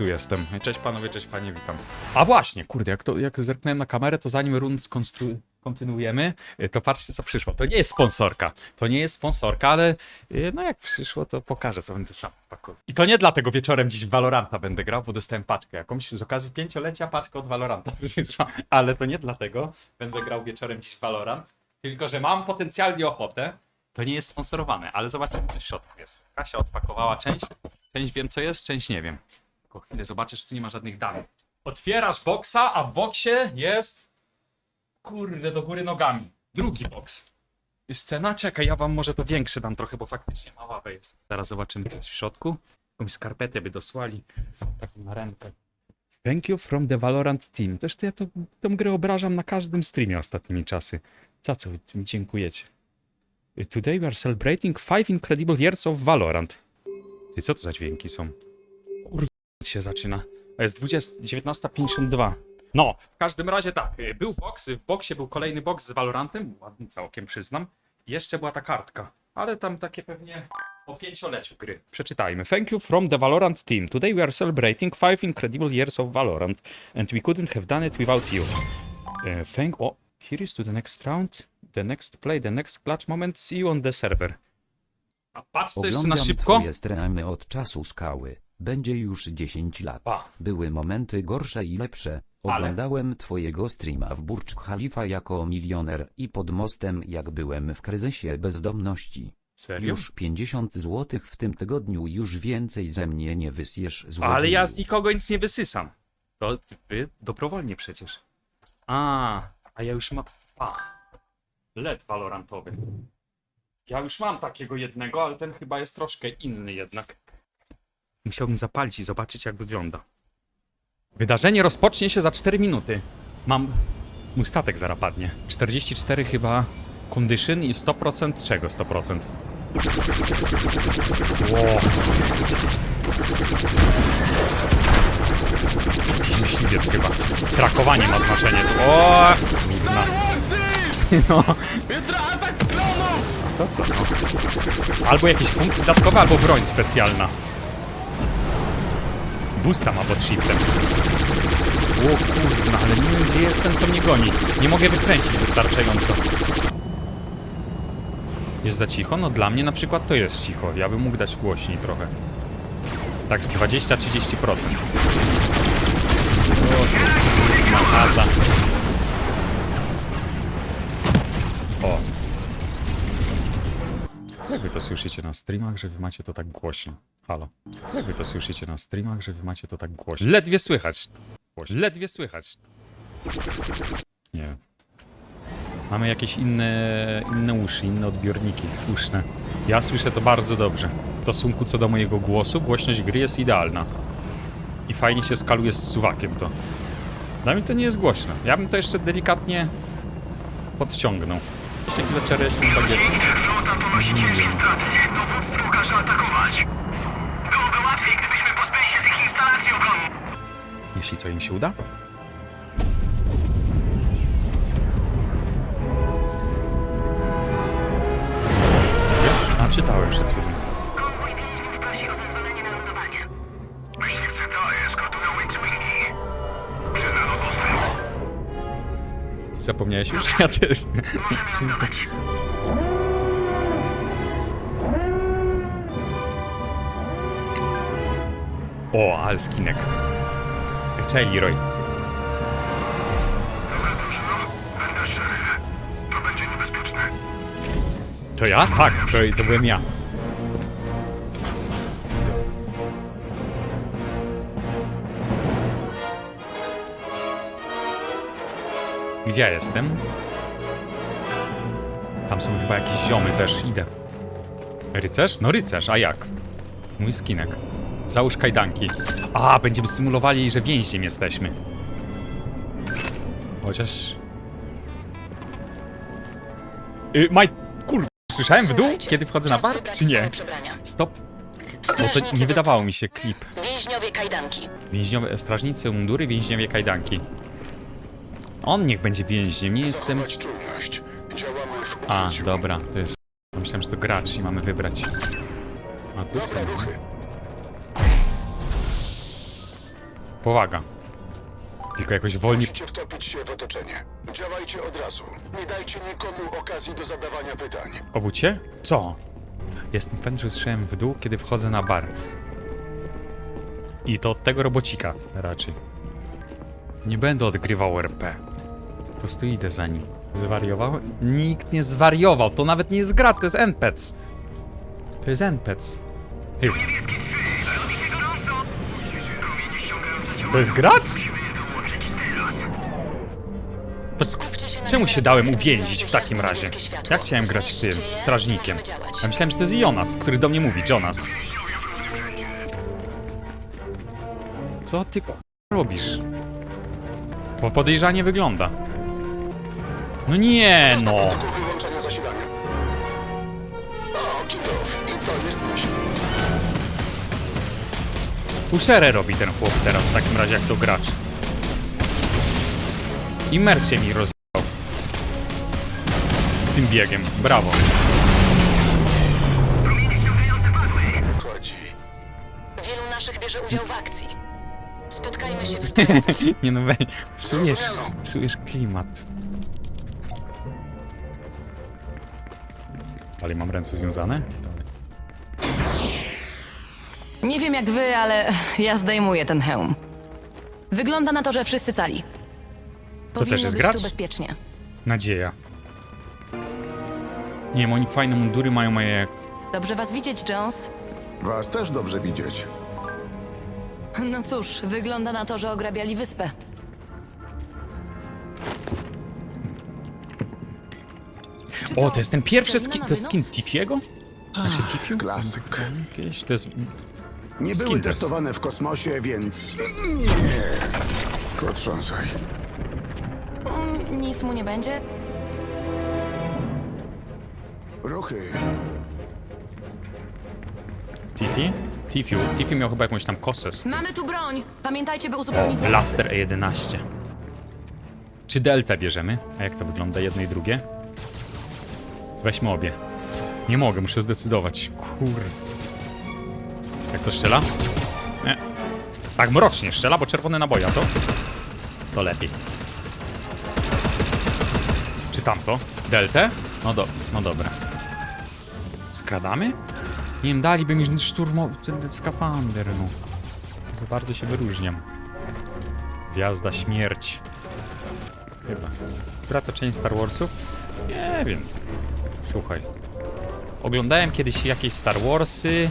tu jestem. Cześć panowie, cześć panie, witam. A właśnie, kurde, jak, to, jak zerknąłem na kamerę, to zanim rund skonstru- kontynuujemy, y, to patrzcie co przyszło. To nie jest sponsorka. To nie jest sponsorka, ale y, no jak przyszło, to pokażę, co będę sam pakował. I to nie dlatego wieczorem dziś w Valoranta będę grał, bo dostałem paczkę jakąś z okazji pięciolecia paczkę od Valoranta przyszła. Ale to nie dlatego będę grał wieczorem dziś w Valorant, tylko że mam potencjalnie ochotę. To nie jest sponsorowane, ale zobaczymy, co w środku jest. Kasia odpakowała część. Część wiem, co jest, część nie wiem. Tylko chwilę zobaczysz, tu nie ma żadnych danych. Otwierasz boksa, a w boksie jest. Kurde, do góry nogami. Drugi boks. Jest cena? Czekaj, ja wam może to większe dam trochę, bo faktycznie mała jest. Zaraz zobaczymy, co jest w środku. Jakąś skarpetę by dosłali. Taką na rękę. Thank you from the Valorant team. Też to ja to, tą grę obrażam na każdym streamie ostatnimi czasy. Za co mi dziękujecie? Today we are celebrating five incredible years of Valorant. Ty, co to za dźwięki są? Się zaczyna. Jest 20, 19.52. No, w każdym razie tak, y, był box, w boksie był kolejny box z Valorantem, ładny całkiem przyznam. I Jeszcze była ta kartka, ale tam takie pewnie o pięcioleciu gry. Przeczytajmy. Thank you from the Valorant team. Today we are celebrating five incredible years of Valorant and we couldn't have done it without you. Uh, thank... O, here is to the next round, the next play, the next clutch moment. See you on the server. A patrzcie jeszcze na szybko. twoje od czasu skały. Będzie już 10 lat. Pa. Były momenty gorsze i lepsze. Oglądałem twojego streama w Burcz Khalifa jako milioner i pod mostem jak byłem w kryzysie bezdomności. Serio? Już 50 zł w tym tygodniu już więcej ze mnie nie wysjesz złodzieju. Ale ja z nikogo nic nie wysysam. To wy dobrowolnie przecież. A, a ja już mam. A, LED walorantowy. Ja już mam takiego jednego, ale ten chyba jest troszkę inny jednak. Musiałbym zapalić i zobaczyć, jak wygląda. Wydarzenie rozpocznie się za 4 minuty. Mam. Mój statek zarapadnie. 44 chyba condition i 100% czego 100%? Wow. Myśliwiec chyba. Trakowanie ma znaczenie. O, Kurna. No. To co? No. Albo jakiś punkt dodatkowy, albo broń specjalna. Busta ma pod shiftem. O kurna, ale nie wiem gdzie jestem, co mnie goni. Nie mogę wykręcić wystarczająco. Jest za cicho? No dla mnie na przykład to jest cicho. Ja bym mógł dać głośniej trochę. Tak z 20-30%. Na chata. O. Jak wy to słyszycie na streamach, że wy macie to tak głośno? Halo. Jak wy to słyszycie na streamach, że wy macie to tak głośno? Ledwie słychać. Głośno. Ledwie słychać. Nie. Mamy jakieś inne, inne uszy, inne odbiorniki uszne. Ja słyszę to bardzo dobrze. W stosunku co do mojego głosu, głośność gry jest idealna. I fajnie się skaluje z suwakiem to. Dla mnie to nie jest głośno. Ja bym to jeszcze delikatnie podciągnął. Jeszcze kilo czereśni bagiety. Flota ponosi ciężkie straty. Dowództwo każe atakować. Jeśli co im się uda. Wiesz? A czytałem przed chwilą. Zapomniałeś już? Ja też. Możemy O, ale skinek. Cześć, Leroy. Niebezpieczne. To ja? Tak, to, to byłem ja. Gdzie ja jestem? Tam są chyba jakieś ziomy też, idę. Rycerz? No rycerz, a jak? Mój skinek. Załóż kajdanki. A, będziemy symulowali, że więźniem jesteśmy. Chociaż... Y, Maj... Kur... Słyszałem w dół, kiedy wchodzę na bar, czy nie? Stop. Bo to nie wydawało mi się klip. Więźniowie kajdanki. Więźniowie, strażnicy, mundury, więźniowie, kajdanki. On niech będzie więźniem, nie jestem... czujność. Działamy w A, dobra, to jest... Myślałem, że to gracz i mamy wybrać. A tu co? Powaga. Tylko jakoś wolniej... Musicie wtopić się w otoczenie. Działajcie od razu. Nie dajcie nikomu okazji do zadawania pytań. Obudź się? Co? Jestem pewien, że słyszałem w dół, kiedy wchodzę na bar. I to od tego robocika raczej. Nie będę odgrywał RP. Po prostu idę za nim. Zwariował? Nikt nie zwariował. To nawet nie jest gracz, to jest NPC. To jest NPC. Hy. To jest gracz? To czemu się dałem uwięzić w takim razie? Jak chciałem grać tym, strażnikiem? Ja myślałem, że to jest Jonas, który do mnie mówi, Jonas. Co ty ku... robisz? Po podejrzanie wygląda. No nie no! Fuszerę robi ten chłop teraz w takim razie jak to gracz. Imersję mi rozjechał. Tym biegiem. Brawo. Wielu naszych bierze udział w akcji. Spotkajmy się w strefie. Nie no wej, psujesz, psujesz klimat. Ale mam ręce związane? Nie wiem jak wy, ale ja zdejmuję ten hełm. Wygląda na to, że wszyscy cali. Powinno też jest być gracz? tu bezpiecznie. Nadzieja. Nie wiem, oni fajne mundury mają, a ja jak... Dobrze was widzieć, Jones. Was też dobrze widzieć. No cóż, wygląda na to, że ograbiali wyspę. Czy O, to jest ten pierwszy skin, to jest skin? Tifiego? Znaczy Tifiu? Klasyk. Jakieś, to jest... Nie były test. testowane w kosmosie, więc... Nie. Potrząsaj. Mm, Nic mu nie będzie? Ruchy. Tifi? Tifiu. Tifi miał chyba jakąś tam kosę z... Mamy tu broń! Pamiętajcie, by uzupełnić... Blaster E11. Czy Delta bierzemy? A jak to wygląda, jedno i drugie? Weźmy obie. Nie mogę, muszę zdecydować. Kur... Jak to strzela? Nie. Tak mrocznie strzela, bo czerwone naboje, a to? To lepiej. Czy tamto? Deltę? No, do, no dobra. Skradamy? Nie wiem, daliby mi szturmowy ten skafander, no. To bardzo się wyróżniam. Gwiazda śmierci. Chyba. Która to część Star Warsów? Nie wiem. Słuchaj. Oglądałem kiedyś jakieś Star Warsy.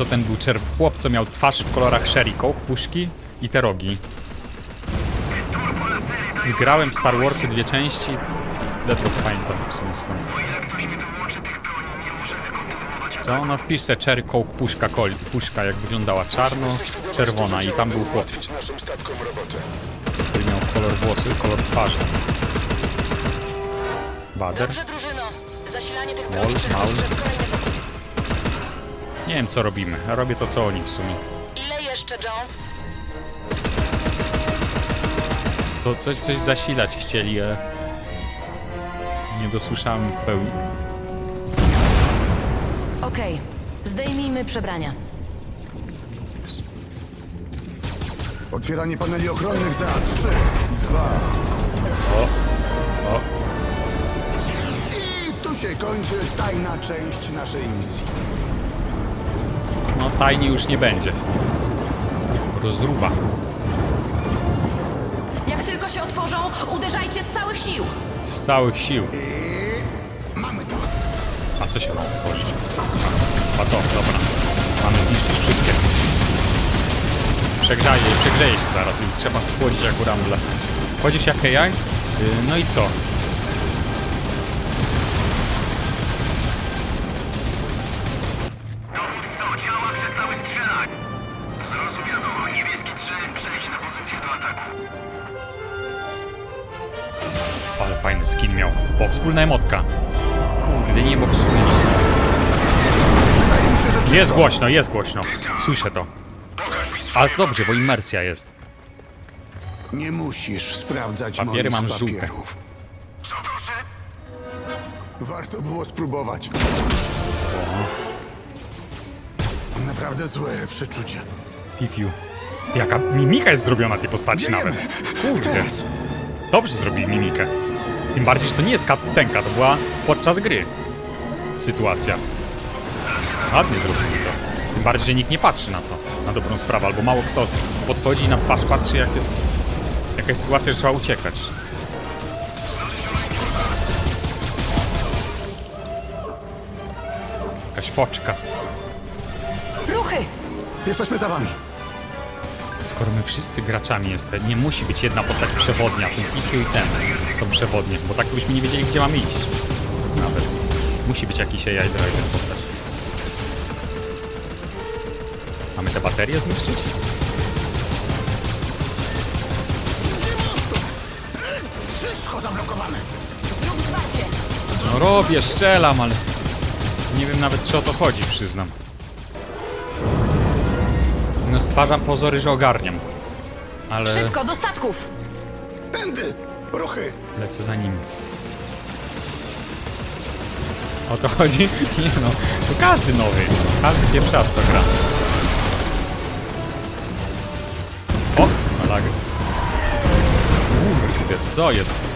Co ten był czerw chłop, co miał twarz w kolorach Sherry Coke, puszki i te rogi. Grałem w Star Warsy dwie części i ledwo co pamiętam w sumie stąd. To no wpisz se Cherry Coke puszka, kol, puszka jak wyglądała czarno, czerwona i tam był chłop, który miał kolor włosy, kolor twarzy. Wader? Dobrze, drużyno. Zasilanie tych Mol, broni Nie wiem co robimy, robię to co oni w sumie. Ile jeszcze, Jones? Co, coś, coś zasilać chcieli, ale nie dosłyszałem w pełni. Okej. Zdejmijmy przebrania. Otwieranie paneli ochronnych za 3, 2... O, o, I tu się kończy tajna część naszej misji. Tajnie już nie będzie. Rozruba. Jak tylko się otworzą, uderzajcie z całych sił! Z całych sił. Mamy to. A co się ma otworzyć? A to, dobra. Mamy zniszczyć wszystkie. Przegrzeje, przegrzeje się zaraz i trzeba schłodzić jak u Rumble. Chodzisz jak AI? Yy, no i co? Wspólna emotka. Kurde, nie mógł słuchać. Wydaje mi się, że czysto. Jest głośno, jest głośno. Słyszę to. Ale to dobrze, bo imersja jest. Nie musisz sprawdzać Papiery moich mam żółte. papierów. Co proszę? Warto było spróbować. Naprawdę złe przeczucia. Tifiu. Jaka mimika jest zrobiona tej postaci nawet. Kurde. Dobrze zrobili mimikę. Tym bardziej, że to nie jest cutscenka, to była podczas gry sytuacja. Ładnie zrobili to. Tym bardziej, że nikt nie patrzy na to, na dobrą sprawę, albo mało kto podchodzi i na twarz patrzy, jak jest jakaś sytuacja, że trzeba uciekać. Jakaś foczka. Ruchy! Jesteśmy za wami. Skoro my wszyscy graczami jesteśmy, nie musi być jedna postać przewodnia, ten Tifio i ten są przewodnie, bo tak byśmy nie wiedzieli, gdzie mamy iść. Nawet. Musi być jakiś AI driver postać. Mamy te baterie zniszczyć? Wszystko zablokowane. No robię, strzelam, ale nie wiem nawet czy o to chodzi, przyznam. Stwarzam pozory, że ogarniam. Ale Szybko, do statków! Tędy. Ruchy. lecę za nimi. O to chodzi? Nie no, to każdy nowy. Każdy pierwszas to gra. O, lagę. Kurde, co jest?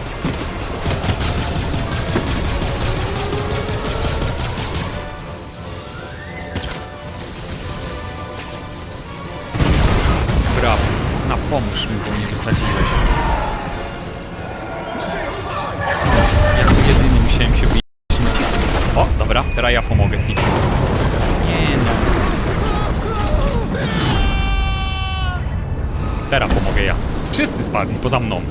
Teraz ja pomogę Tiki. Nie no. Teraz pomogę ja. Wszyscy spadli poza mną.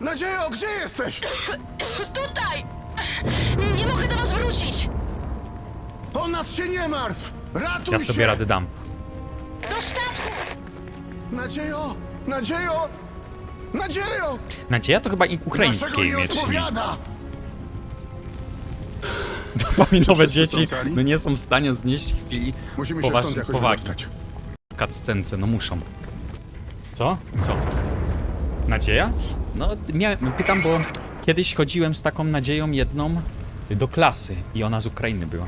Nadziejo, gdzie jesteś? Tutaj! Nie mogę do was wrócić! O nas się nie martw. Ratuj Ja się. sobie radę dam. Nadziejo, nadziejo, nadziejo. Nadzieja to chyba i Dlaczego ukraińskie nie odpowiada? dopaminowe Wszyscy są dzieci cali? no nie są w stanie znieść chwili Musimy się stąd jakoś powagi. wydostać. W cutscence, no muszą. Co? Co? Nadzieja? No, miałem, pytam, bo kiedyś chodziłem z taką nadzieją jedną do klasy i ona z Ukrainy była.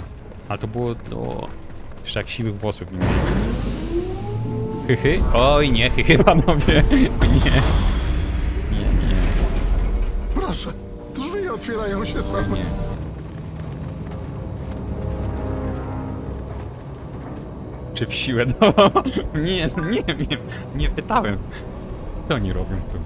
Ale to było do... Jeszcze jak siwych włosów nie mieli. Hychy? Oj nie, hychy panowie. Nie. Nie, nie, Proszę, drzwi otwierają się same. nie. Czy w siłę? No, nie, nie wiem. Nie pytałem. Co oni robią tu?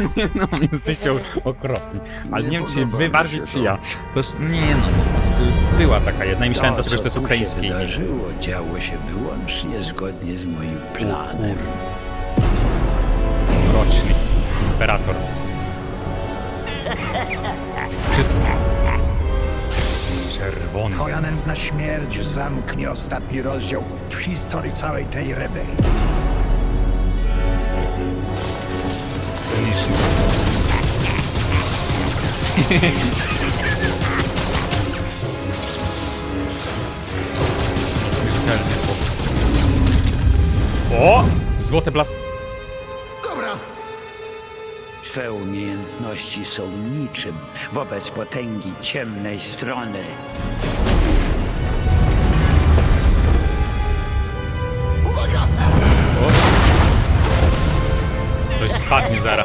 Nie no, jesteście okropni. Ale nie, wiem, czy wy bardziej, czy to. ja. Po prostu, nie no, była taka jedna i myślałem dlatego, że to jest ukraińskie się imię. wydarzyło, działo się wyłącznie zgodnie z moim planem. Roczny. Imperator. Wszyscy. Czerwony. Twoja nędzna śmierć zamknie ostatni rozdział w historii całej tej rebelii. O! Złote blast... Dobra, Twe umiejętności są niczym wobec potęgi ciemnej strony. uwaga! O! Ktoś spadnie zara.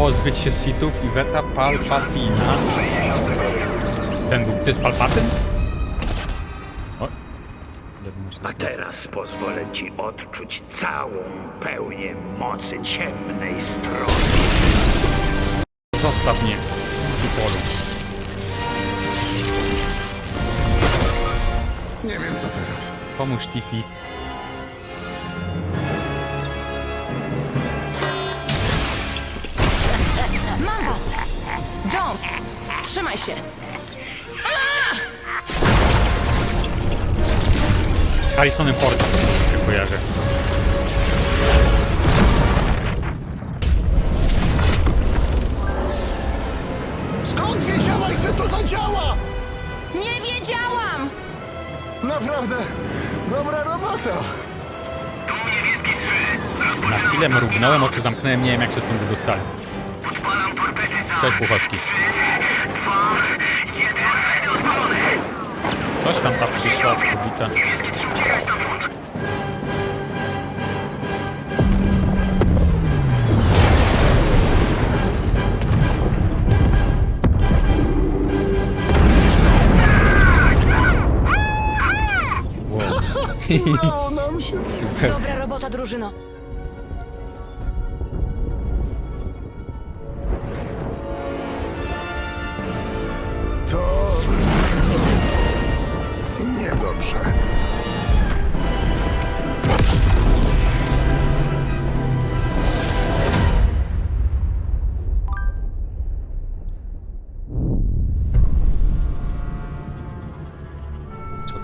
Pozbyć się sitów i weta Palpatina. Ten był, to jest Palpatyn? O. A teraz pozwolę ci odczuć całą pełnię mocy ciemnej strony. Zostaw mnie, Sipolu. Nie wiem co teraz. Pomóż Tiffy. Jones! Trzymaj się! Z Harrisonem Fordem się kojarzę. Skąd wiedziałaś, że to zadziała! Nie wiedziałam! Naprawdę, dobra robota! Tu niebieski 3. Na chwilę mrugnąłem, oczy zamknąłem, nie wiem jak się stąd wydostali. Cześć Puchowski. 2, 1. Torpedy odpalone. Coś tam ta przyszła, pobita. Niebieski 3 uciekaj stamtąd. Udało nam się! Dobra robota, drużyno.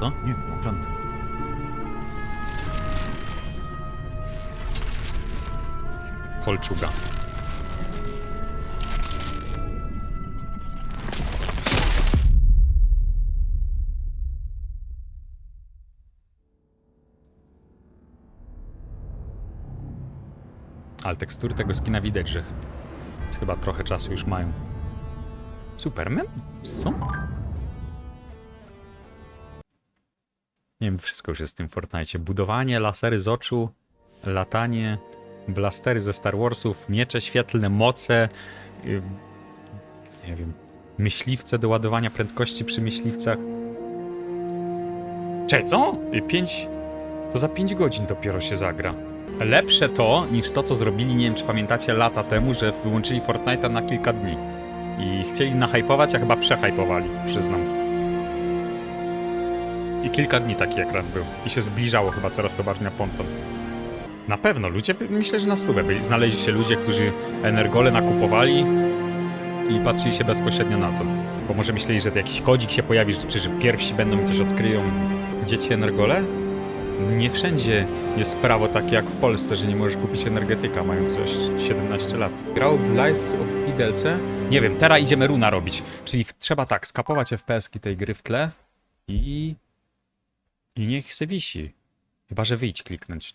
Co? Nie oglądam. Kolczuga. Ale tekstury tego skina widać, że chyba trochę czasu już mają. Superman? Co? Nie wiem, wszystko już jest w tym Fortnite. Budowanie, lasery z oczu, latanie, blastery ze Star Warsów, miecze świetlne, moce, yy, nie wiem, myśliwce do ładowania prędkości przy myśliwcach. Czekaj, co? 5... To za 5 godzin dopiero się zagra. Lepsze to, niż to, co zrobili, nie wiem, czy pamiętacie, lata temu, że wyłączyli Fortnite'a na kilka dni. I chcieli nahypować, a chyba przehypowali, przyznam. I kilka dni taki ekran był. I się zbliżało chyba coraz to bardziej na ponton. Na pewno, ludzie, myślę, że na stówę byli. Znaleźli się ludzie, którzy energole nakupowali i patrzyli się bezpośrednio na to. Bo może myśleli, że to jakiś kodzik się pojawi, czy że pierwsi będą i coś odkryją. Dzieci energole? Nie wszędzie jest prawo takie jak w Polsce, że nie możesz kupić energetyka mając coś 17 lat. Grał w Lies of P DLC? Nie wiem, teraz idziemy runa robić. Czyli trzeba tak, skapować FPS-ki tej gry w tle i i niech se wisi. Chyba, że wyjdź kliknąć.